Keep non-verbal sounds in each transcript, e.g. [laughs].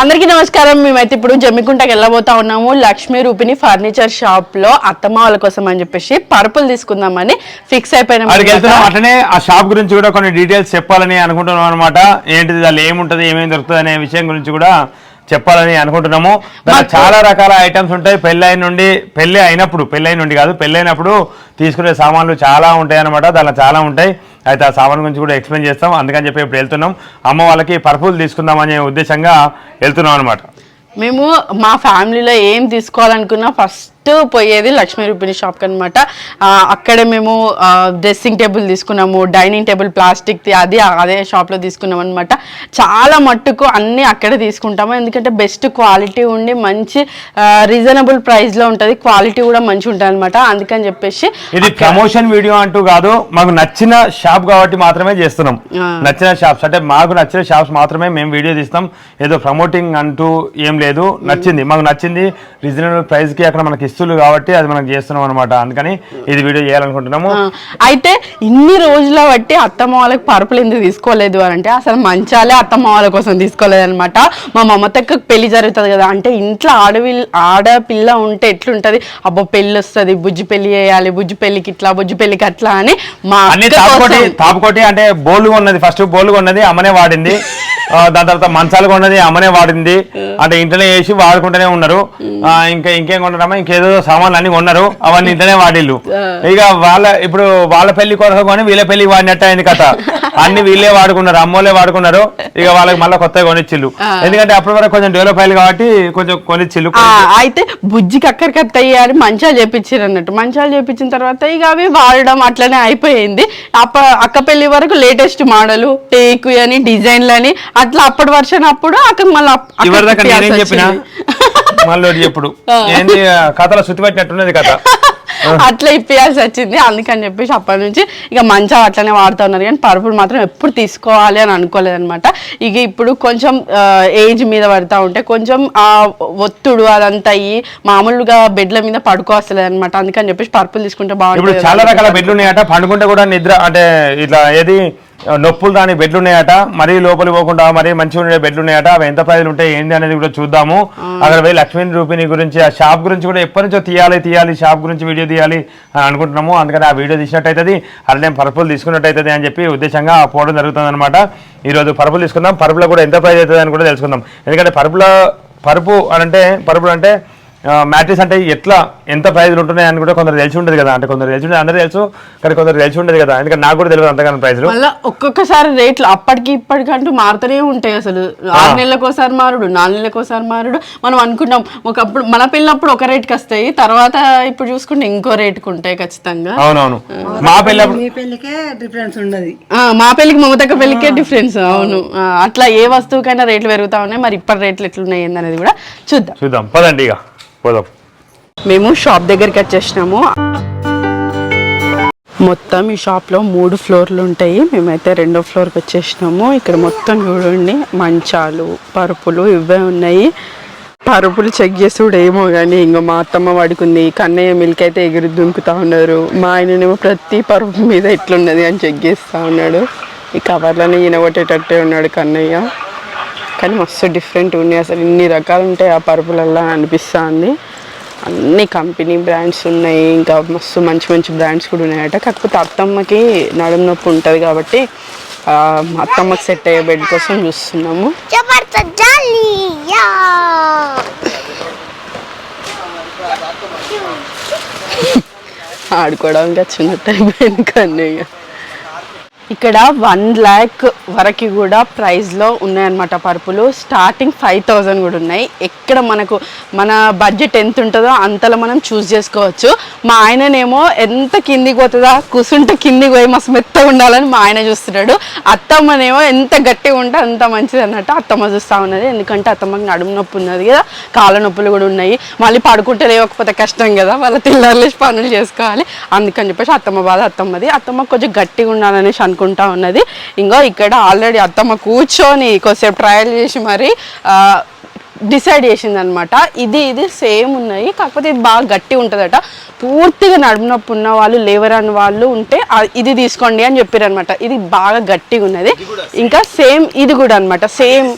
అందరికీ నమస్కారం. మేమైతే ఇప్పుడు జమ్మికుంటకి వెళ్ళబోతా ఉన్నాము. లక్ష్మీ రూపిణి ఫర్నిచర్ షాప్లో అత్తమ్మ వాళ్ళ కోసం అని చెప్పేసి పరుపులు తీసుకుందామని ఫిక్స్ అయిపోయినాం. అక్కడికి వెళ్తున్నాం అట్లనే ఆ షాప్ గురించి కూడా కొన్ని డీటెయిల్స్ చెప్పాలని అనుకుంటున్నాం అనమాట ఏంటిది దానిలో ఏముంటది ఏమేమి దొరుకుతుంది అనే విషయం గురించి కూడా చెప్పాలని అనుకుంటున్నాము. దాంట్లో చాలా రకాల ఐటమ్స్ ఉంటాయి. పెళ్ళి నుండి పెళ్ళి అయినప్పుడు పెళ్ళి నుండి కాదు పెళ్ళి అయినప్పుడు తీసుకునే సామాన్లు చాలా ఉంటాయి అనమాట దాంట్లో చాలా ఉంటాయి. అయితే ఆ సామాన్ గురించి కూడా ఎక్స్ప్లెయిన్ చేస్తాం. అందుకని చెప్పి ఇప్పుడు వెళ్తున్నాం. అమ్మ వాళ్ళకి పర్పుల్ తీసుకుందాం అనే ఉద్దేశంగా వెళ్తున్నాం అనమాట మేము మా ఫ్యామిలీలో ఏం తీసుకోవాలనుకున్నా ఫస్ట్ పోయేది లక్ష్మీ రూపిణి షాప్ అనమాట అక్కడే మేము డ్రెస్సింగ్ టేబుల్ తీసుకున్నాము డైనింగ్ టేబుల్ ప్లాస్టిక్ అది అదే షాప్లో తీసుకున్నాం అనమాట చాలా మట్టుకు అన్నీ అక్కడే తీసుకుంటాము. ఎందుకంటే బెస్ట్ క్వాలిటీ ఉండి మంచి రీజనబుల్ ప్రైస్లో ఉంటుంది. క్వాలిటీ కూడా మంచిగా ఉంటుంది అనమాట అందుకని చెప్పేసి ఇది ప్రమోషన్ వీడియో అంటూ కాదు మాకు నచ్చిన షాప్ కాబట్టి మాత్రమే చేస్తున్నాం. నచ్చిన షాప్స్ అంటే మాకు నచ్చిన షాప్స్ మాత్రమే మేము వీడియో తీస్తాం ఏదో ప్రమోటింగ్ అంటూ ఏం లేదు. నచ్చింది. మాకు నచ్చింది రీజనబుల్ ప్రైస్కి అక్కడ మనకి ఇస్తులు కాబట్టి అది మనం చేస్తున్నాం అనమాట అందుకని ఇది వీడియో చేయాలనుకుంటున్నాము. అయితే ఇన్ని రోజుల బట్టి అత్తమ్మ వాళ్ళకి పరుపులు ఎందుకు తీసుకోలేదు అని అంటే అసలు మంచాలే అత్తమ్మ వాళ్ళ కోసం తీసుకోలేదు అనమాట మా మమతక్క పెళ్ళి జరుగుతుంది కదా అంటే ఇంట్లో ఆడవి ఆడపిల్ల ఉంటే ఎట్లుంటది? అబ్బో పెళ్ళి వస్తుంది బుజ్జి పెళ్ళి చేయాలి బుజ్జి పెళ్ళికి ఇట్లా బుజ్జి పెళ్ళికి అట్లా అని మా అన్ని తాపుకోటి అంటే బోల్డ్ ఉన్నది ఫస్ట్ బోల్డ్ ఉన్నది అమ్మనే వాడింది. [laughs] దాని తర్వాత మంచాలు కొన్నది అమ్మనే వాడింది. అంటే ఇంట్లోనే వేసి వాడుకుంటూనే ఉన్నారు. ఆ, ఇంకా ఇంకేం ఇంకేదో సామాన్లు అన్ని కొన్నారు అవన్నీ ఇంట్లోనే వాడిల్లు. ఇక వాళ్ళ ఇప్పుడు వాళ్ళ పెళ్ళి కొరకు కొని వీళ్ళ పెళ్ళికి వాడినట్టు అయింది కథ. అన్ని వీళ్ళే వాడుకున్నారు అమ్మోళ్ళే వాడుకున్నారు ఇక వాళ్ళకి మళ్ళీ కొత్తగా కొనిచ్చిల్లు. ఎందుకంటే అప్పటి వరకు కొంచెం డెవలప్ అయ్యాలి కాబట్టి కొంచెం కొనిచ్చిల్లు అయితే బుజ్జికి అక్కడికి అత్తయ్యారు మంచాలు చేపించారు అన్నట్టు మంచాలు చేపించిన తర్వాత ఇక అవి వాడడం అట్లనే అయిపోయింది. అప్ప అక్క పెళ్ళి వరకు లేటెస్ట్ మోడల్ టేక్ అని డిజైన్లు అని అట్లా అప్పటి వర్షన్ అప్పుడు అక్క మళ్ళీ చెప్పినా. మళ్ళీ చెప్పుడు. ఏంది ఆ, కథలో పెట్టినట్టున్నది కథ. అట్లా ఇప్పియాల్సి వచ్చింది. అందుకని చెప్పేసి అప్పటి నుంచి ఇక మంచం అట్లనే వాడుతూ ఉన్నారు. కానీ పరుపులు మాత్రం ఎప్పుడు తీసుకోవాలి అని అనుకోలేదన్నమాట. ఇక ఇప్పుడు కొంచెం ఏజ్ మీద పడతా ఉంటే కొంచెం ఆ ఒత్తుడు అదంతా అయ్యి మామూలుగా బెడ్ల మీద పడుకోవస్తలేదు అనమాట అందుకని చెప్పేసి పరుపులు తీసుకుంటే బాగుంటుంది. చాలా రకాల బెడ్లు ఉన్నాయట పండుకుంటే కూడా నిద్ర అంటే ఇట్లా ఏది నొప్పులు రాని బెడ్లు ఉన్నాయట మరీ లోపలికి పోకుండా మరీ మంచిగా ఉండే బెడ్లు ఉన్నాయట అవి ఎంత ప్రైజ్లు ఉంటాయి ఏంది అనేది కూడా చూద్దాము. అక్కడ పోయి లక్ష్మీ రూపిణి గురించి ఆ షాప్ గురించి కూడా ఎప్పటి నుంచో తీయాలి తీయాలి షాప్ గురించి వీడియో తీయాలి అని అనుకుంటున్నాము. అందుకని ఆ వీడియో తీసినట్టయితుంది. అలానే పర్పుల్ తీసుకున్నట్టయితుంది అని చెప్పి ఉద్దేశంగా పోవడం జరుగుతుంది అనమాట ఈరోజు పరుపులు తీసుకుందాం. పరుపులో కూడా ఎంత ప్రైజ్ అవుతుంది అని కూడా తెలుసుకుందాం. ఎందుకంటే పరుపులో పరుపు అని అంటే పరుపులు అంటే మ్యాట్రిక్స్ అంటే ఎట్లా ఎంత ప్రైజ్లు ఉంటున్నాయి అని కూడా కొందరు తెలిసి ఉంటుంది కదా. అంటే కొందరు తెలిసి ఉంటుంది అందరూ తెలుసు కానీ కొందరు తెలిసి ఉండదు కదా. ఎందుకంటే నాకు కూడా తెలియదు అంతగానో ప్రైజ్లు. మళ్ళీ ఒక్కొక్కసారి రేట్లు అప్పటికి ఇప్పటికంటూ మారుతూనే ఉంటాయి అసలు. ఆరు నెలలకు ఒకసారి మారుడు నాలుగు నెలలకు ఒకసారి మారుడు. మనం అనుకుంటాం ఒకప్పుడు మన పిల్లప్పుడు ఒక రేట్కి వస్తాయి తర్వాత ఇప్పుడు చూసుకుంటే ఇంకో రేటుకు ఉంటాయి ఖచ్చితంగా. అవునవును. మా మీ పెళ్ళికే డిఫరెన్స్ ఆ, మా పెళ్ళికి మమతక్క పెళ్ళికే డిఫరెన్స్ అవును. అట్లా ఏ వస్తువుకైనా రేట్లు పెరుగుతా ఉన్నాయి మరి ఇప్పటి రేట్లు ఎట్లున్నాయి ఏందనేది కూడా చూద్దాం. చూద్దాం. పదండి ఇక. పోదాం. మేము షాప్ దగ్గరికి వచ్చేసినాము. మొత్తం ఈ షాప్లో మూడు ఫ్లోర్లు ఉంటాయి. మేమైతే రెండో ఫ్లోర్కి వచ్చేసినాము. ఇక్కడ మొత్తం చూడండి మంచాలు పరుపులు ఇవే ఉన్నాయి. పరుపులు చెక్ చేసి ఏమో కానీ ఇంకో మా అత్తమ్మ పడుకుంది. కన్నయ్య మిల్క్ అయితే ఎగిరి దుంకుతా ఉన్నారు. మా ఆయననేమో ప్రతి పరుపు మీద ఎట్లున్నది అని చెక్ చేస్తూ ఉన్నాడు. ఈ కవర్లోనే ఈనగొట్టేటట్టే ఉన్నాడు కన్నయ్య. కానీ మస్తు డిఫరెంట్ ఉన్నాయి అసలు. ఇన్ని రకాలు ఉంటాయి ఆ పరుపులల్లా అనిపిస్తుంది. అన్ని కంపెనీ బ్రాండ్స్ ఉన్నాయి. ఇంకా మస్తు మంచి మంచి బ్రాండ్స్ కూడా ఉన్నాయట. కాకపోతే అత్తమ్మకి నడుము నొప్పి ఉంటుంది కాబట్టి అత్తమ్మకి సెట్ అయ్యే బెడ్ కోసం చూస్తున్నాము. ఆడుకోవడానికి వచ్చినట్టు అయిపోయింది కన్నయ్య. ఇక్కడ వన్ ల్యాక్ వరకు కూడా ప్రైస్లో ఉన్నాయన్నమాట పరుపులు. స్టార్టింగ్ ఫైవ్ థౌజండ్ కూడా ఉన్నాయి. ఎక్కడ మనకు మన బడ్జెట్ ఎంత ఉంటుందో అంతలో మనం చూస్ చేసుకోవచ్చు. మా ఆయననేమో ఎంత కిందికి పోతుందా కూసుంటే కిందికి పోయి మస్తు మెత్తగా ఉండాలని మా ఆయన చూస్తున్నాడు. అత్తమ్మనేమో ఎంత గట్టిగా ఉంటే అంత మంచిది అన్నట్టు అత్తమ్మ చూస్తూ ఉన్నది. ఎందుకంటే అత్తమ్మకి నడుము నొప్పి ఉన్నది కదా కాళ్ళ నొప్పులు కూడా ఉన్నాయి. మళ్ళీ పడుకుంటే లేవకపోతే కష్టం కదా వాళ్ళ తిల్లర్లేసి పనులు చేసుకోవాలి. అందుకని చెప్పేసి అత్తమ్మ బాధ అత్తమ్మది. అత్తమ్మ కొంచెం గట్టిగా ఉండాలనేసి అనుకుంటా ఉన్నది. ఇంకో ఇక్కడ ఆల్రెడీ అత్తమ్మ కూర్చొని కొద్దిసేపు ట్రయల్ చేసి మరి డిసైడ్ చేసింది అనమాట ఇది ఇది సేమ్ ఉన్నాయి. కాకపోతే ఇది బాగా గట్టి ఉంటుందట. పూర్తిగా నడుము నొప్పి ఉన్న వాళ్ళు లేవరని వాళ్ళు ఉంటే ఇది తీసుకోండి అని చెప్పారు అనమాట ఇది బాగా గట్టిగా ఉన్నది ఇంకా సేమ్ ఇది కూడా అనమాట. సేమ్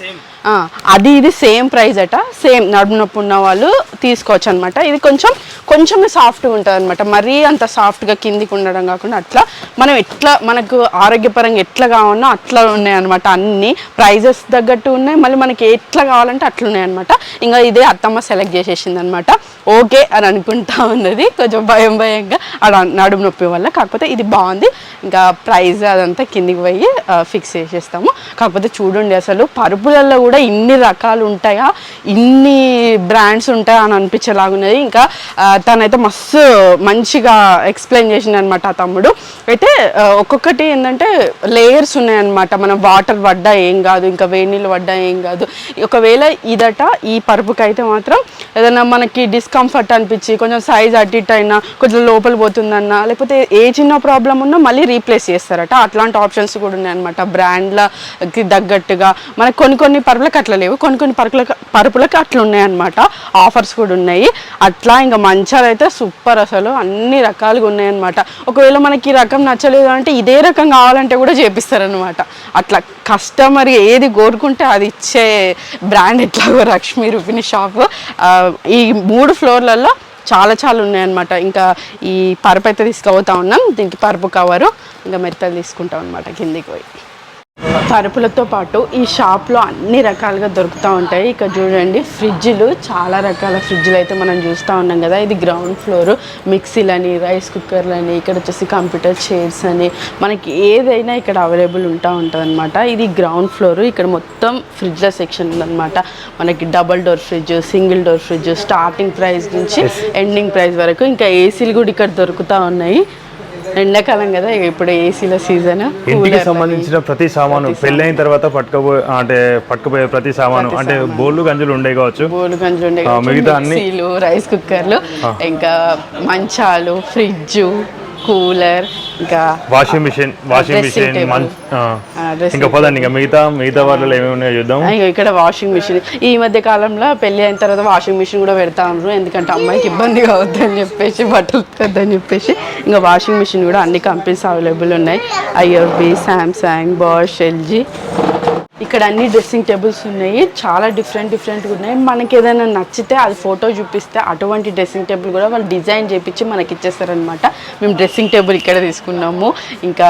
అది ఇది సేమ్ ప్రైస్ అట. సేమ్ నడుము నొప్పి ఉన్న వాళ్ళు తీసుకోవచ్చు అనమాట ఇది కొంచెం కొంచెమే సాఫ్ట్గా ఉంటుంది అనమాట మరీ అంత సాఫ్ట్గా కిందికి ఉండడం కాకుండా అట్లా మనం ఎట్లా మనకు ఆరోగ్యపరంగా ఎట్లా కావాలన్నా అట్లా ఉన్నాయి అనమాట అన్ని ప్రైజెస్ తగ్గట్టు ఉన్నాయి. మళ్ళీ మనకి ఎట్లా కావాలంటే అట్లా అనమాట ఇంకా ఇదే అత్తమ్మ సెలెక్ట్ చేసేసింది అనమాట ఓకే అని అనుకుంటా ఉన్నది. కొంచెం భయం భయంగా అక్కడ నడుము నొప్పి వల్ల. కాకపోతే ఇది బాగుంది. ఇంకా ప్రైజ్ అదంతా కిందికి పోయి ఫిక్స్ చేసేస్తాము. కాకపోతే చూడండి అసలు పరుపులలో కూడా కూడా ఇన్ని రకాలు ఉంటాయా? ఇన్ని బ్రాండ్స్ ఉంటాయా అని అనిపించేలాగున్నది ఇంకా తనైతే మస్తు మంచిగా ఎక్స్ప్లెయిన్ చేసింది అనమాట ఆ తమ్ముడు. అయితే ఒక్కొక్కటి ఏంటంటే లేయర్స్ ఉన్నాయన్నమాట. మనం వాటర్ పడ్డా ఏం కాదు ఇంకా వేడి నీళ్ళు పడ్డా ఏం కాదు. ఒకవేళ ఇదట ఈ పరుపుకి అయితే మాత్రం ఏదైనా మనకి డిస్కంఫర్ట్ అనిపించి కొంచెం సైజ్ అటు ఇటు అయినా కొంచెం లోపల పోతుందన్నా లేకపోతే ఏ చిన్న ప్రాబ్లం ఉన్నా మళ్ళీ రీప్లేస్ చేస్తారట. అట్లాంటి ఆప్షన్స్ కూడా ఉన్నాయన్నమాట. బ్రాండ్లకి తగ్గట్టుగా మనకి కొన్ని కొన్ని పరుపులకు అట్లా లేవు. కొన్ని కొన్ని పరుపులకు పరుపులకు అట్లా ఉన్నాయన్నమాట. ఆఫర్స్ కూడా ఉన్నాయి. అట్లా ఇంకా మంచాలు అయితే సూపర్ అసలు. అన్ని రకాలుగా ఉన్నాయన్నమాట. ఒకవేళ మనకి ఈ రకం నచ్చలేదు అంటే ఇదే రకం కావాలంటే కూడా చేపిస్తారనమాట అట్లా కస్టమర్ ఏది కోరుకుంటే అది ఇచ్చే బ్రాండ్ ఎట్లాగో లక్ష్మీ రూపిణి షాప్ ఈ మూడు ఫ్లోర్లలో చాలా చాలా ఉన్నాయన్నమాట. ఇంకా ఈ పరుపు అయితే తీసుకుపోతా ఉన్నాం. దీనికి పరుపు కవరు ఇంకా మెత్తలు తీసుకుంటాం అనమాట కిందికి పోయి. పరుపులతో పాటు ఈ షాప్లో అన్ని రకాలుగా దొరుకుతూ ఉంటాయి. ఇక్కడ చూడండి ఫ్రిడ్జ్లు చాలా రకాల ఫ్రిడ్జ్లు అయితే మనం చూస్తూ ఉన్నాం కదా. ఇది గ్రౌండ్ ఫ్లోర్ మిక్సీలని రైస్ కుక్కర్లని ఇక్కడ వచ్చేసి కంప్యూటర్ చైర్స్ అని మనకి ఏదైనా ఇక్కడ అవైలబుల్ ఉంటా ఉంటుంది అనమాట ఇది గ్రౌండ్ ఫ్లోర్ ఇక్కడ మొత్తం ఫ్రిడ్జ్ల సెక్షన్ ఉందన్నమాట. మనకి double door fridge single door fridge starting price నుంచి ఎండింగ్ ప్రైస్ వరకు ఇంకా ఏసీలు కూడా ఇక్కడ దొరుకుతూ ఉన్నాయి. ఎండాకాలం కదా ఇప్పుడు ఏసీల సీజన్ ఇంటికి సంబంధించిన ప్రతి సామాను పెళ్ళైన తర్వాత పట్టుకపోయే అంటే పట్టుకుపోయే ప్రతి సామాను అంటే బోళ్ళు గంజులు ఉండే కావచ్చు. బోలు గంజులు ఉండే మిగతా అన్ని- రైస్ కుక్కర్లు ఇంకా మంచాలు ఫ్రిడ్జ్ కూలర్ ఇంకా వాషింగ్ మిషన్ వాషింగ్ మిషన్ ఇంకా పదండి ఇంకా మిగతా మిగతా వాళ్ళలో ఏమేమి ఉన్నాయో చూద్దాం. ఇక్కడ వాషింగ్ మిషన్ ఈ మధ్య కాలంలో పెళ్ళి అయిన తర్వాత వాషింగ్ మిషన్ కూడా పెడతా ఉన్నారు ఎందుకంటే అమ్మాయికి ఇబ్బంది కావద్దని చెప్పేసి బట్టలు ఉతకద్దని చెప్పేసి ఇంకా వాషింగ్ మిషన్ కూడా అన్ని కంపెనీస్ అవైలబుల్ ఉన్నాయి. ఐఎఫ్బి శాంసంగ్ బాష్ ఎల్జీ ఇక్కడ అన్ని డ్రెస్సింగ్ టేబుల్స్ ఉన్నాయి. చాలా డిఫరెంట్ డిఫరెంట్గా ఉన్నాయి. మనకి ఏదైనా నచ్చితే అది ఫోటో చూపిస్తే అటువంటి డ్రెస్సింగ్ టేబుల్ కూడా వాళ్ళు డిజైన్ చేపించి మనకి ఇచ్చేస్తారనమాట మేము డ్రెస్సింగ్ టేబుల్ ఇక్కడ తీసుకున్నాము. ఇంకా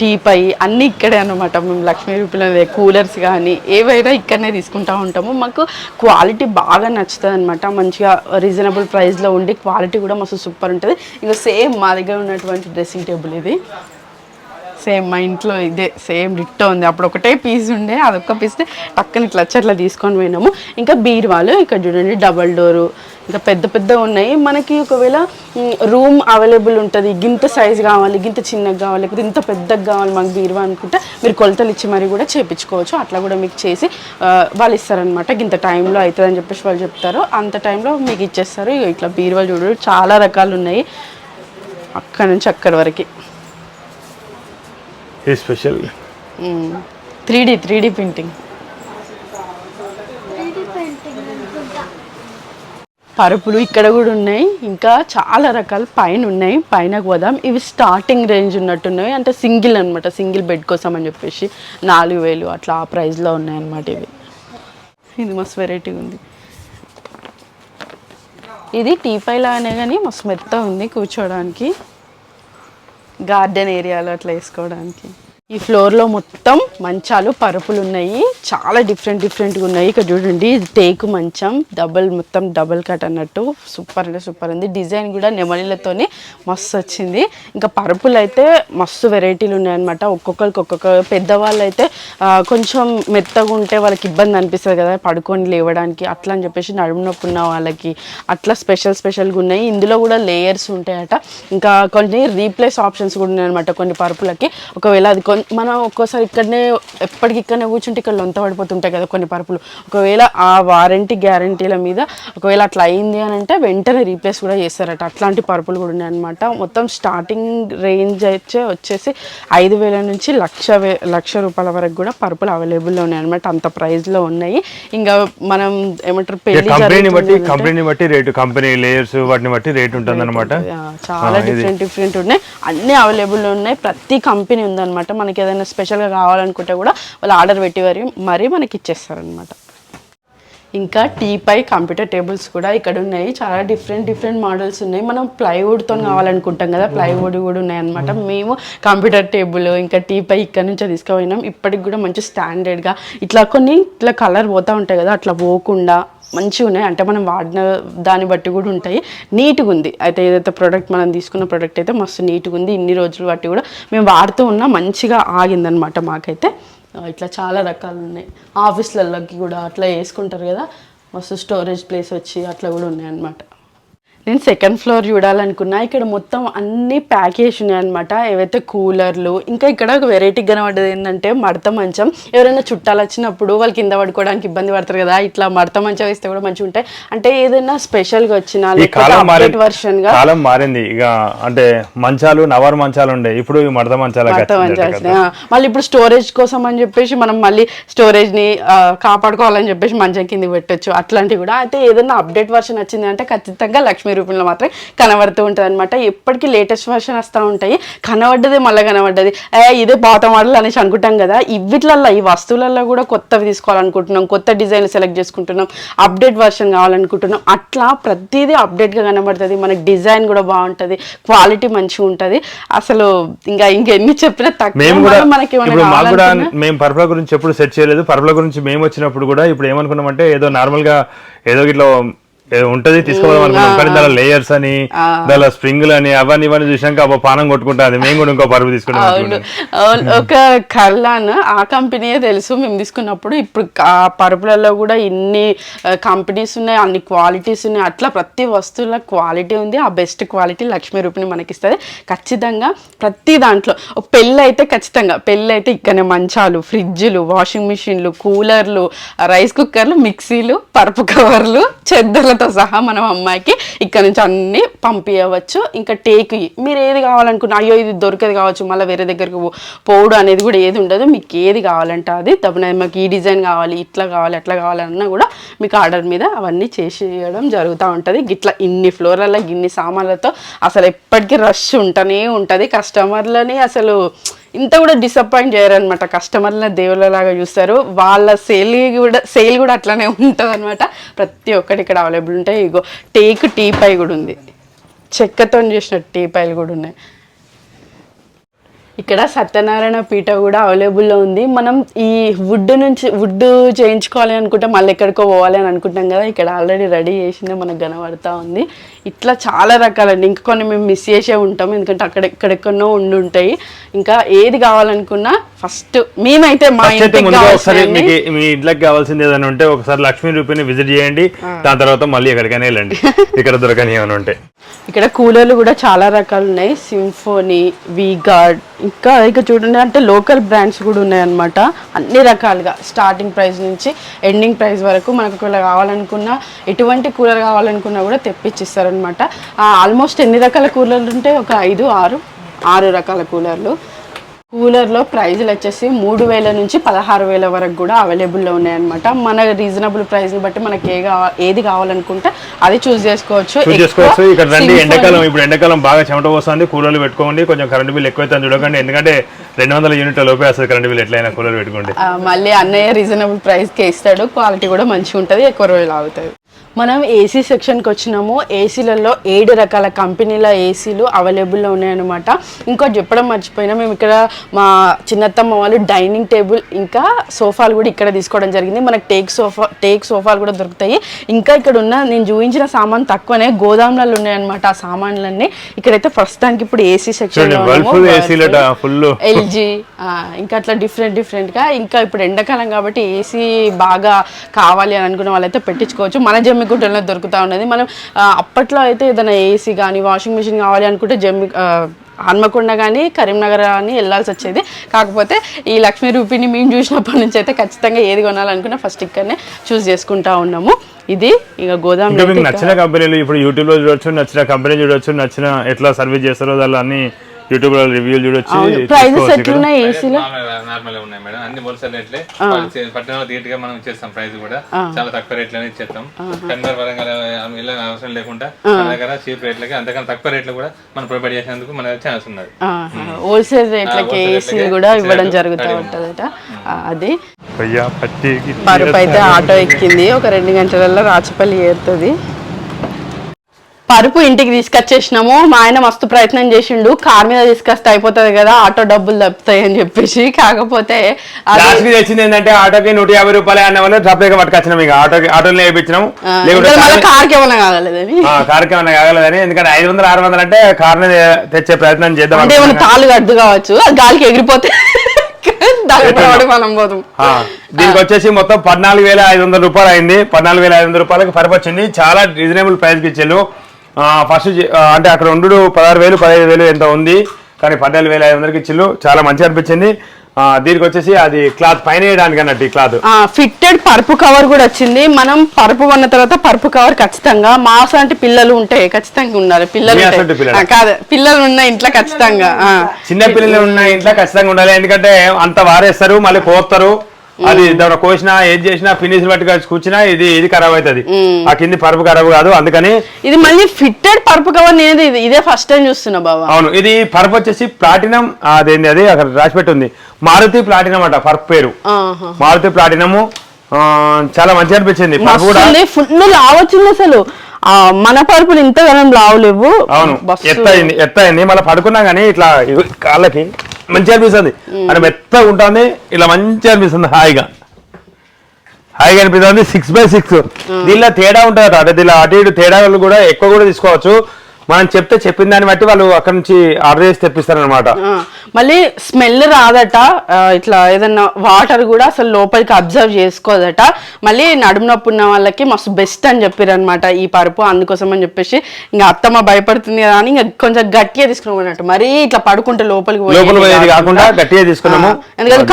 టీ పై అన్నీ ఇక్కడే అనమాట మేము లక్ష్మీ రూపంలో కూలర్స్ కానీ ఏవైనా ఇక్కడనే తీసుకుంటూ ఉంటాము. మాకు క్వాలిటీ బాగా నచ్చుతుంది అనమాట మంచిగా రీజనబుల్ ప్రైస్లో ఉండి క్వాలిటీ కూడా మస్తు సూపర్ ఉంటుంది. ఇంకా సేమ్ మా దగ్గర ఉన్నటువంటి డ్రెస్సింగ్ టేబుల్ ఇది. సేమ్ మా ఇంట్లో ఇదే సేమ్ డిట్టో ఉంది. అప్పుడు ఒకటే పీస్ ఉండే అదొక పీస్ పక్కన ఇట్లా వచ్చి అట్లా తీసుకొని పోయినాము. ఇంకా బీరువాలు ఇక్కడ చూడండి డబల్ డోరు ఇంకా పెద్ద పెద్ద ఉన్నాయి. మనకి ఒకవేళ రూమ్ అవైలబుల్ ఉంటుంది. గింత సైజ్ కావాలి గింత చిన్నగా కావాలి లేకపోతే ఇంత పెద్దగా కావాలి మాకు బీరువా అనుకుంటే మీరు కొలతలు ఇచ్చి మరి కూడా చేపించుకోవచ్చు. అట్లా కూడా మీకు చేసి వాళ్ళు ఇస్తారనమాట గింత టైంలో అవుతుందని చెప్పేసి వాళ్ళు చెప్తారు. అంత టైంలో మీకు ఇచ్చేస్తారు. ఇగో ఇట్లా బీరువాలు చూడండి చాలా రకాలు ఉన్నాయి. అక్కడ నుంచి అక్కడి వరకు. ఈ special. Three D three D printing. పరుపులు ఇక్కడ కూడా ఉన్నాయి. ఇంకా చాలా రకాల పైన ఉన్నాయి. పైన పోదాం. ఇవి స్టార్టింగ్ రేంజ్ ఉన్నట్టున్నాయి. అంటే సింగిల్ అనమాట సింగిల్ బెడ్ కోసం అని చెప్పేసి నాలుగు వేలు అట్లా ఆ ప్రైస్లో ఉన్నాయి అన్నమాట ఇవి. ఇది మస్తు వెరైటీ ఉంది. ఇది టీపై లాగానే కానీ మస్తు మెత్త ఉంది కూర్చోడానికి. గార్డెన్ ఏరియాలో అట్లా వేసుకోవడానికి. ఈ ఫ్లోర్లో మొత్తం మంచాలు పరుపులు ఉన్నాయి చాలా డిఫరెంట్ డిఫరెంట్గా ఉన్నాయి. ఇక్కడ చూడండి ఇది టేకు మంచం. డబల్ మొత్తం డబల్ కట్ అన్నట్టు. సూపర్ అంటే సూపర్ ఉంది. డిజైన్ కూడా నెమలిలతోనే మస్తు వచ్చింది. ఇంకా పరుపులు అయితే మస్తు వెరైటీలు ఉన్నాయన్నమాట. ఒక్కొక్కరికి ఒక్కొక్క పెద్దవాళ్ళు అయితే కొంచెం మెత్తగా ఉంటే వాళ్ళకి ఇబ్బంది అనిపిస్తుంది కదా పడుకొని లేవడానికి. అట్లా అని చెప్పేసి నడుము నొప్పి ఉన్న వాళ్ళకి అట్లా స్పెషల్ స్పెషల్గా ఉన్నాయి. ఇందులో కూడా లేయర్స్ ఉంటాయట. ఇంకా కొన్ని రీప్లేస్ ఆప్షన్స్ కూడా ఉన్నాయన్నమాట కొన్ని పరుపులకి. ఒకవేళ అది మనం ఒక్కోసారి ఇక్కడనే ఎప్పటికి ఇక్కడనే కూర్చుంటే ఇక్కడ లొంత పడిపోతుంటాయి కదా కొన్ని పరుపులు. ఒకవేళ ఆ వారంటీ గ్యారంటీల మీద ఒకవేళ అట్లా అయింది అని అంటే వెంటనే రీప్లేస్ కూడా చేస్తారట. అట్లాంటి పరుపులు కూడా ఉన్నాయన్నమాట. మొత్తం స్టార్టింగ్ రేంజ్ అయితే వచ్చేసి ఐదు వేల నుంచి లక్ష వే లక్ష రూపాయల వరకు కూడా పరుపులు అవైలబుల్లో ఉన్నాయి అనమాట అంత ప్రైస్లో ఉన్నాయి. ఇంకా మనం ఏమంటారు పెళ్ళి కంపెనీని బట్టి కంపెనీని బట్టి రేటు కంపెనీ లేయర్స్ వాటిని బట్టి రేట్ ఉంటుంది అనమాట చాలా డిఫరెంట్ డిఫరెంట్ ఉన్నాయి. అన్ని అవైలబుల్ ఉన్నాయి. ప్రతి కంపెనీ ఉందన్నమాట. మనకి ఏదైనా స్పెషల్గా కావాలనుకుంటే కూడా వాళ్ళు ఆర్డర్ పెట్టి మరి మరీ మనకి ఇచ్చేస్తారనమాట ఇంకా టీపై కంప్యూటర్ టేబుల్స్ కూడా ఇక్కడ ఉన్నాయి. చాలా డిఫరెంట్ డిఫరెంట్ మోడల్స్ ఉన్నాయి. మనం ప్లైవుడ్తో కావాలనుకుంటాం కదా ప్లైవుడ్ కూడా ఉన్నాయి అనమాట మేము కంప్యూటర్ టేబుల్ ఇంకా టీపై ఇక్కడ నుంచే తీసుకుపోయినాం. ఇప్పటికి కూడా మంచి స్టాండర్డ్గా ఇట్లా కొన్ని ఇట్లా కలర్ పోతూ ఉంటాయి కదా అట్లా పోకుండా మంచిగా ఉన్నాయి. అంటే మనం వాడిన దాన్ని బట్టి కూడా ఉంటాయి. నీట్గా ఉంది. అయితే ఏదైతే ప్రోడక్ట్ మనం తీసుకున్న ప్రోడక్ట్ అయితే మస్తు నీట్గా ఉంది. ఇన్ని రోజులు బట్టి కూడా మేము వాడుతూ ఉన్నా మంచిగా ఆగిందనమాట మాకైతే. ఇట్లా చాలా రకాలు ఉన్నాయి. ఆఫీస్లలోకి కూడా అట్లా వేసుకుంటారు కదా. మస్తు స్టోరేజ్ ప్లేస్ వచ్చి అట్లా కూడా ఉన్నాయి అన్నమాట. నేను సెకండ్ ఫ్లోర్ చూడాలనుకున్నా ఇక్కడ మొత్తం అన్ని ప్యాకేజ్ ఉన్నాయి అనమాట ఏవైతే కూలర్లు ఇంకా ఇక్కడ ఒక వెరైటీ కనబడ్డది ఏంటంటే మడత మంచం. ఎవరైనా చుట్టాలు వచ్చినప్పుడు వాళ్ళు కింద పడుకోవడానికి ఇబ్బంది పడతారు కదా ఇట్లా మడత మంచం వేస్తే కూడా మంచిగా ఉంటాయి. అంటే ఏదైనా స్పెషల్గా వచ్చిన కాలం మారింది అప్డేట్ వర్షన్గా కాలం మారింది. ఇక అంటే మంచాలు నవర్ మంచాలు ఉండే ఇప్పుడు మడత మంచాలకు మడత మంచం వచ్చిందట వచ్చినాయి. కదా. ఆ, మళ్ళీ ఇప్పుడు స్టోరేజ్ కోసం అని చెప్పేసి మనం మళ్ళీ స్టోరేజ్ని కాపాడుకోవాలని చెప్పేసి మంచం కింద పెట్టొచ్చు. అట్లాంటివి కూడా. అయితే ఏదైనా అప్డేట్ వర్షన్ వచ్చింది అంటే ఖచ్చితంగా లక్ష్మీ రూపంలో మాత్రం కనబడుతూ ఉంటుంది అనమాట ఎప్పటికీ లేటెస్ట్ వర్షన్ వస్తూ ఉంటాయి. కనబడ్డదే మళ్ళీ కనబడ్డది. ఏ ఇదే పాత మోడల్ అనేసి అనుకుంటాం కదా. ఇవిట్లల్లో ఈ వస్తువులలో కూడా కొత్తవి తీసుకోవాలనుకుంటున్నాం. కొత్త డిజైన్ సెలెక్ట్ చేసుకుంటున్నాం. అప్డేట్ వర్షన్ కావాలనుకుంటున్నాం. అట్లా ప్రతిదీ అప్డేట్గా కనబడుతుంది. మనకి డిజైన్ కూడా బాగుంటుంది. క్వాలిటీ మంచిగా ఉంటుంది. అసలు ఇంకా ఇంకెన్ని చెప్పినా తక్కువ మనకి మేము పర్పుల గురించి ఎప్పుడు సెర్చ్ చేయలేదు. పర్పుల గురించి మేము వచ్చినప్పుడు కూడా ఇప్పుడు ఏమనుకున్నామంటే ఏదో నార్మల్గా ఏదో ఇట్లా ఉంటది తీసుకోవడం అనుకున్నాం. కానీ దాని లేయర్స్ అని దాని స్ప్రింగ్లు అని అవన్నీ ఇవన్నీ చూసాక అబ్బా పానం కొట్టుకుంటుంది మేము కూడా ఇంకో పరుపు తీసుకుంటాం. ఒక కర్లాన్ ఆ కంపెనీయే తెలుసు మేము తీసుకున్నప్పుడు. ఇప్పుడు ఆ పరుపులలో కూడా ఇన్ని కంపెనీస్ ఉన్నాయి అన్ని క్వాలిటీస్ ఉన్నాయి. అట్లా ప్రతి వస్తువుల క్వాలిటీ ఉంది. ఆ బెస్ట్ క్వాలిటీ లక్ష్మీ రూపిని మనకి ఇస్తుంది ఖచ్చితంగా ప్రతి దాంట్లో పెళ్ళి అయితే ఖచ్చితంగా పెళ్ళి అయితే ఇక్కడనే మంచాలు ఫ్రిడ్జ్లు వాషింగ్ మిషన్లు కూలర్లు రైస్ కుక్కర్లు మిక్సీలు పరుపు కవర్లు చెద్దర్లతో సహా మనం అమ్మాయికి ఇక్కడ నుంచి అన్నీ పంపించవచ్చు ఇంకా టేక్ మీరు ఏది కావాలనుకున్నా అయ్యో ఇది దొరికేది కావచ్చు మళ్ళీ వేరే దగ్గరకు పో- పోవడం అనేది కూడా ఏది ఉండదు. మీకు ఏది కావాలంటే అది దబ్బున మాకు ఈ డిజైన్ కావాలి ఇట్లా కావాలి అట్లా కావాలన్నా కూడా మీకు ఆర్డర్ మీద అవన్నీ చేసేయడం జరుగుతూ ఉంటుంది. గిట్లా ఇన్ని ఫ్లోర్లలో ఇన్ని సామాన్లతో అసలు ఎప్పటికీ రష్ ఉంటూనే ఉంటుంది. కస్టమర్లని అసలు ఇంత కూడా డిసప్పాయింట్ చేయరనమాట కస్టమర్ల దేవుళ్ళలాగా చూస్తారు. వాళ్ళ సేల్ కూడా సేల్ కూడా అట్లానే ఉంటుంది అనమాట ప్రతి ఒక్కటి ఇక్కడ అవైలబుల్ ఉంటాయి. ఇగో టేక్ టీ పై కూడా ఉంది. చెక్కతో చేసిన టీ పైలు కూడా ఉన్నాయి. ఇక్కడ సత్యనారాయణ పీఠ కూడా అవైలబుల్లో ఉంది. మనం ఈ వుడ్ నుంచి వుడ్ చేయించుకోవాలి అనుకుంటే మళ్ళీ ఎక్కడికో పోవాలి అని అనుకుంటాం కదా ఇక్కడ ఆల్రెడీ రెడీ చేసిందే మనకు కనబడతా ఉంది. ఇట్లా చాలా రకాలండి. ఇంకా కొన్ని మేము మిస్ చేసే ఉంటాం ఎందుకంటే అక్కడ ఎక్కడెక్కడో ఉండి ఉంటాయి. ఇంకా ఏది కావాలనుకున్నా ఫస్ట్ మేమైతే మా ఇంటికి మీ ఇంట్లోకి కావాల్సింది ఏదైనా ఉంటే ఒకసారి లక్ష్మీ రూపిని విజిట్ చేయండి. దాని తర్వాత మళ్ళీ ఎక్కడికైనా వెళ్ళండి. [laughs] ఇక్కడ దొరకని ఏమైనా ఉంటే. ఇక్కడ కూలర్లు కూడా చాలా రకాలు ఉన్నాయి. సింఫోనీ వీగార్డ్ ఇంకా ఇక చూడండి అంటే లోకల్ బ్రాండ్స్ కూడా ఉన్నాయన్నమాట. అన్ని రకాలుగా. స్టార్టింగ్ ప్రైస్ నుంచి ఎండింగ్ ప్రైస్ వరకు మనకు ఒకవేళ కావాలనుకున్నా ఎటువంటి కూలర్ కావాలనుకున్నా కూడా తెప్పించిస్తారనమాట ఆల్మోస్ట్ ఎన్ని రకాల కూలర్లు ఉంటాయి? ఒక ఐదు ఆరు ఆరు రకాల కూలర్లు. కూలర్లో ప్రైజులు వచ్చేసి మూడు వేల నుంచి పదహారు వేల వరకు కూడా అవైలబుల్లో ఉన్నాయన్నమాట. మన రీజనబుల్ ప్రైస్ని బట్టి మనకి ఏ ఏది కావాలనుకుంటే అది చూస్ చేసుకోవచ్చు. చేసుకోవచ్చు. ఇక్కడ రండి ఎండాకాలం ఇప్పుడు ఎండాకాలం బాగా చెమట పోస్తుంది కూలర్లు పెట్టుకోండి కొంచెం కరెంట్ బిల్ ఎక్కువ అవుతుంది చూడకండి. ఎందుకంటే రెండు వందల యూనిట్ల లోపే వస్తుంది కరెంట్ బిల్ ఎట్లయినా కూలర్ పెట్టుకోండి మళ్ళీ అన్నయ్య రీజనబుల్ ప్రైస్కి ఇస్తాడు క్వాలిటీ కూడా మంచిగా ఉంటుంది ఎక్కువ రోజులు ఆగుతుంది. మనం ఏసీ సెక్షన్కి వచ్చినాము. ఏసీలలో ఏడు రకాల కంపెనీల ఏసీలు అవైలబుల్లో ఉన్నాయన్నమాట. ఇంకోటి చెప్పడం మర్చిపోయినా మేము ఇక్కడ మా చిన్నత్తమ్మ వాళ్ళు డైనింగ్ టేబుల్ ఇంకా సోఫాలు కూడా ఇక్కడ తీసుకోవడం జరిగింది. మనకి టేక్ సోఫా టేక్ సోఫాలు కూడా దొరుకుతాయి. ఇంకా ఇక్కడ ఉన్న నేను చూపించిన సామాన్ తక్కువనే గోదాంలలో ఉన్నాయన్నమాట ఆ సామాన్లన్నీ. ఇక్కడైతే ప్రస్తుతానికి ఇప్పుడు ఏసీ సెక్షన్ ఎల్జీ ఇంకా అట్లా డిఫరెంట్ డిఫరెంట్గా ఇంకా ఇప్పుడు ఎండాకాలం కాబట్టి ఏసీ బాగా కావాలి అని అనుకున్న వాళ్ళైతే పెట్టించుకోవచ్చు. మన జమ్మిగుట్టలో దొరుకుతూ ఉన్నది. మనం అప్పట్లో అయితే ఏదైనా ఏసీ కానీ వాషింగ్ మిషన్ కావాలి అనుకుంటే జమ్మి హన్మకొండ కానీ కరీంనగర్ కానీ వెళ్ళాల్సి వచ్చేది. కాకపోతే ఈ లక్ష్మీ రూపిని మేము చూసినప్పటి నుంచి అయితే ఖచ్చితంగా ఏది కొనాలనుకున్నా ఫస్ట్ ఇక్కడనే చూస్ చేసుకుంటా ఉన్నాము. ఇది ఇక గోదాం ఇంకా మీకు నచ్చిన కంపెనీలు ఇప్పుడు యూట్యూబ్లో చూడొచ్చు నచ్చిన కంపెనీ చూడొచ్చు నచ్చిన ఎట్లా సర్వీస్ చేస్తారో అన్ని యూట్యూబ్లో రివ్యూలు చూడొచ్చు ప్రైజెస్. ఎట్లున్నాయి ఏసీలో నార్మల్ ఉన్నాయి మేడం. అన్ని హోల్సేల్ రేట్లే. పట్టణంలో ధీట్గా మనం ఇచ్చేస్తాం ప్రైస్ కూడా. చాలా తక్కువ రేట్లనే ఇచ్చేస్తాం. కన్వర్ వరంగల్ వెళ్ళిన అవసరం లేకుండా మన దగ్గర చీప్ రేట్లకి అంతకన్నా తక్కువ రేట్లు కూడా మనం ప్రొవైడ్ చేసేందుకు మన దగ్గర ఛాన్స్ ఉన్నది హోల్సేల్ రేట్లకి ఏసీ కూడా ఇవ్వడం జరుగుతూ ఉంటుందట. అది అయ్యా పట్టి పరుపు అయితే ఆటో ఎక్కింది. ఒక రెండు గంటలలో రాచపల్లి ఏరుతుంది. పరుపు ఇంటికి తీసుకొచ్చేసినాము. మా ఆయన మస్తు ప్రయత్నం చేసిండు. కార్ మీద తీసుకొస్తే అయిపోతుంది కదా ఆటో డబ్బులు తప్పుతాయి అని చెప్పేసి. కాకపోతే కి తెచ్చింది ఏంటంటే ఆటోకి నూట యాభై రూపాయలు అన్న వాళ్ళు సపరేట్గా పట్టుకొచ్చినాం ఇక. ఆటోకి ఆటోలో వేయించినాం కారు- కార్కి ఏమైనా కాగలేదని కారుకి ఏమన్నా కాగలదని. ఎందుకంటే ఐదు వందలు ఆరు వందలు అంటే కార్ని తెచ్చే ప్రయత్నం చేద్దాం అంటే ఏమైనా. తాళ్ళు కట్టు కావచ్చు. అది గాలికి ఎగిరిపోతే [laughs] దీనికి వచ్చేసి మొత్తం పద్నాలుగు వేల ఐదు వందల రూపాయలు అయింది. పద్నాలుగు వేల ఐదు వందల రూపాయలకి పరుపు వచ్చింది. చాలా రీజనబుల్ ప్రైస్కి ఇచ్చారు ఫస్ట్ అంటే అక్కడ ఉండు పదహారు వేలు పదహైదు వేలు ఎంత ఉంది? కానీ పద్నాలుగు వేల ఐదు వందలకి ఇచ్చిళ్ళు. చాలా మంచిగా అనిపించింది. దీనికి వచ్చేసి అది క్లాత్ పైన వేయడానికి అన్నట్టు ఈ క్లాత్. ఫిట్టెడ్ పరుపు కవర్ కూడా వచ్చింది. మనం పరుపు కొన్న తర్వాత పరుపు కవర్ ఖచ్చితంగా మా లాంటి పిల్లలు ఉంటాయి ఖచ్చితంగా ఉండాలి. పిల్లలు కాదు పిల్లలు ఉన్న ఇంట్లో ఖచ్చితంగా. చిన్న పిల్లలు ఉన్న ఇంట్లో ఖచ్చితంగా ఉండాలి. ఎందుకంటే అంత వారేస్తారు మళ్ళీ పోస్తారు. అది దాని కోసినా ఏది చేసినా ఫినిష్ పట్టి కూర్చున్నా ఇది ఇది ఖరాబ్ అవుతుంది. ఆ కింది పరుపు ఖరాబ్ కాదు అందుకని ఇది మళ్ళీ ఫిట్టెడ్ పరుపు కవర్ నేను ఇది ఫస్ట్ టైం చూస్తున్నా బాబా అవును ఇది పరుపు వచ్చేసి ప్లాటినం అదేంది అది అక్కడ రాసి ఉంది మారుతి ప్లాటినం అట పరుపు పేరు. మారుతి ప్లాటినము చాలా మంచిగా అనిపించింది. పరుపు కూడా మస్తుంది ఫుల్ లావు వచ్చింది అసలు. మన పరుపులు ఇంతగానం లావు లేవు అవును. బస్సు- ఎత్త అయింది ఎత్త అయింది మళ్ళీ పడుకున్నా కానీ ఇట్లా కాళ్ళకి మంచిగా అనిపిస్తుంది. అంటే మెత్తగా ఉంటుంది ఇలా మంచిగా అనిపిస్తుంది హాయిగా. హాయిగా అనిపిస్తుంది సిక్స్ బై సిక్స్ దీనిలో తేడా ఉంటుంది అంటే దీనిలో అటు ఇటు తేడాలు కూడా ఎక్కువ కూడా తీసుకోవచ్చు. మనం చెప్తే చెప్పిన దాన్ని బట్టి వాళ్ళు అక్కడ నుంచి ఆర్డర్ చేసి తెప్పిస్తారు అనమాట ఆ, మళ్ళీ స్మెల్ రాదట ఇట్లా ఏదన్నా వాటర్ కూడా అసలు లోపలికి అబ్జర్వ్ చేసుకోదట. మళ్ళీ నడుము నొప్పి ఉన్న వాళ్ళకి మస్తు బెస్ట్ అని చెప్పారు అనమాట ఈ పరుపు అందుకోసం అని చెప్పేసి ఇంకా అత్తమ్మ భయపడుతుంది కదా అని ఇంకా కొంచెం గట్టిగా తీసుకున్నామన్నట్టు. మరీ ఇట్లా పడుకుంటే లోపలికి కాకుండా. గట్టిగా తీసుకున్నాము. ఎందుకంటే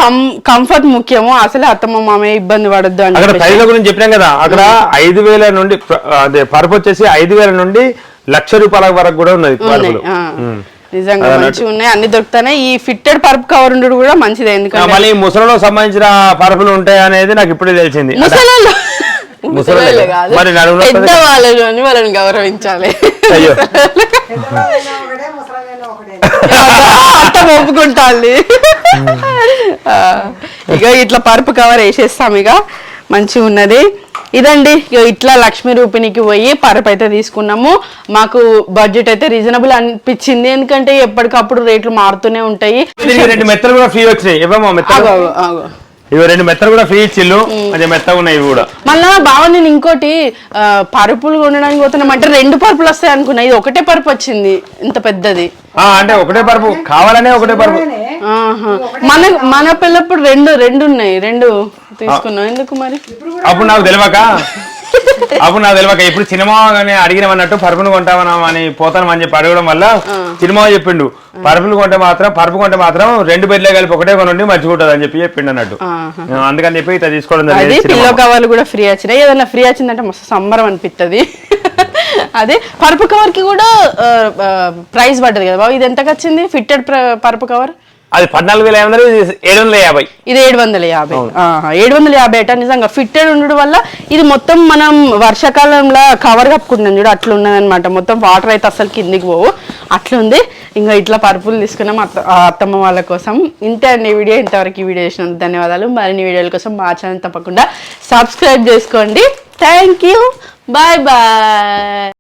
కంఫర్ట్ ముఖ్యము అసలే అత్తమ్మ మామయ్య ఇబ్బంది పడద్దు అని అక్కడ గురించి చెప్పినాం కదా అక్కడ ఐదు వేల నుండి పరుపు వచ్చేసి ఐదు వేల నుండి లక్ష రూపాయల వరకు కూడా ఉన్నది. నిజంగా మంచిగా ఉన్నాయి. అన్ని దొరుకుతాయి ఈ ఫిట్టెడ్ పరుపు కవర్ ఉండడు కూడా మంచిదే. ఎందుకంటే మళ్ళీ ముసలలో సంబంధించిన పరుపులు ఉంటాయి అనేది నాకు ఇప్పుడే తెలిసింది. పెద్ద వాళ్ళని గౌరవించాలి. అయ్యో. ఒప్పుకుంటాంది ఆ, ఇక ఇట్లా పరుపు కవర్ వేసేస్తాం ఇక మంచిగా ఉన్నది. ఇదండి ఇట్లా లక్ష్మీ రూపిణికి పోయి పరుపు అయితే తీసుకున్నాము. మాకు బడ్జెట్ అయితే రీజనబుల్ అనిపించింది. ఎందుకంటే ఎప్పటికప్పుడు రేట్లు మారుతూనే ఉంటాయి. రెండు మెత్తలు కూడా ఫ్రీ. ఇవి రెండు మెత్తలు కూడా ఫ్రీ ఇచ్చిల్లు అది మెత్తగా ఉన్నాయి కూడా. మళ్ళా బావ నేను ఇంకోటి పరుపులు కొనడానికి పోతున్నాం అంటే రెండు పరుపులు వస్తాయి అనుకున్నా. ఇది ఒకటే పరుపు వచ్చింది ఇంత పెద్దది. అంటే ఒకటే పరుపు. కావాలనే ఒకటే పరుపు. ఆహా. మన మన పిల్లప్పుడు రెండు రెండు ఉన్నాయి. రెండు తీసుకున్నాం ఎందుకు మరి? అప్పుడు నాకు తెలియక [laughs] [laughs] అప్పుడు నాకు తెలియక ఇప్పుడు సినిమా కానీ అడిగినాం అన్నట్టు పరుపును కొంటామని అని పోతాను అని చెప్పి అడగడం వల్ల సినిమా చెప్పిండు. పరుపులు కొంటే మాత్రం పరుపు కొంటే మాత్రం రెండు బెడ్లే కలిపి ఒకటే కొనండి మంచిగుంటది అని చెప్పి చెప్పిండు అన్నట్టు. అందుకని చెప్పి ఇట్లా తీసుకోవడం జరిగింది పిల్లో. కవర్లు కూడా ఫ్రీ వచ్చినాయి ఏదైనా ఫ్రీ వచ్చిందంటే మస్తు సంబరం అనిపిస్తుంది అదే పరుపు కవర్కి కూడా ప్రైస్ పడ్డది కదా బాబు. ఇది ఎంతకు వచ్చింది ఫిట్టెడ్ పరుపు కవర్? అది పద్నాలుగు వేల ఐదు వందలు ఏడు వందల యాభై. ఇది ఏడు వందల యాభై. ఏడు వందల యాభై అట నిజంగా ఫిట్టెడ్ ఉండడం వల్ల ఇది మొత్తం మనం వర్షాకాలంలో కవర్ కప్పుకుంటున్నాం చూడు అట్లా ఉన్నదన్నమాట మొత్తం వాటర్ అయితే అసలు కిందికి పోవు. అట్లుంది. ఇంకా ఇట్లా పరుపులు తీసుకున్నాం అత్త అత్తమ్మ వాళ్ళ కోసం. ఇంతే అండి వీడియో. ఇంతవరకు ఈ వీడియో చేసినందుకు ధన్యవాదాలు. మరిన్ని వీడియోల కోసం మా ఛానల్ తప్పకుండా సబ్స్క్రైబ్ చేసుకోండి. Thank you bye bye